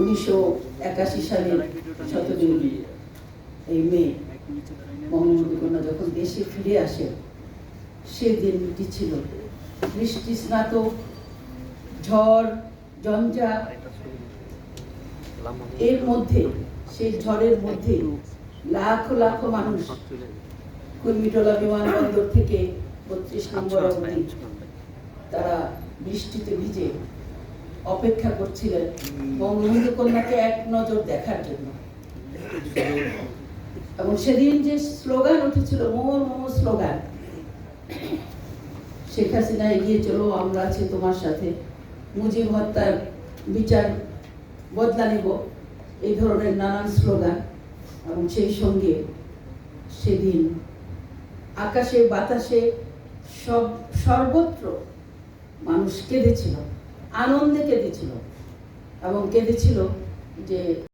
উনিশশো একাশি সালের সতেরোই এই মে বঙ্গবন্ধু কন্যা যখন দেশে ফিরে আসে সে দিনটি ছিল? বৃষ্টি, স্নাত, ঝড় ঝঞ্ঝা এর মধ্যে, সেই ঝড়ের মধ্যে লাখো লাখো মানুষ কুর্মিটোলা বিমানবন্দর থেকে বত্রিশ নম্বর অবধি তারা বৃষ্টিতে ভিজে অপেক্ষা করছিলেন বঙ্গবন্ধু কন্যাকে এক নজর দেখার জন্য। এবং সেদিন যে স্লোগান উঠেছিল মোর মোর স্লোগান, শেখ হাসিনা এগিয়ে চলো, আমরা আছি তোমার সাথে। মুজিব হত্যার বিচার বদলা নেব। এই ধরনের নানান স্লোগান। এবং সেই সঙ্গে সেদিন আকাশে, বাতাসে সব, সর্বত্র মানুষ কেঁদেছিল। আনন্দে কেঁদেছিল। এবং কেঁদেছিল যে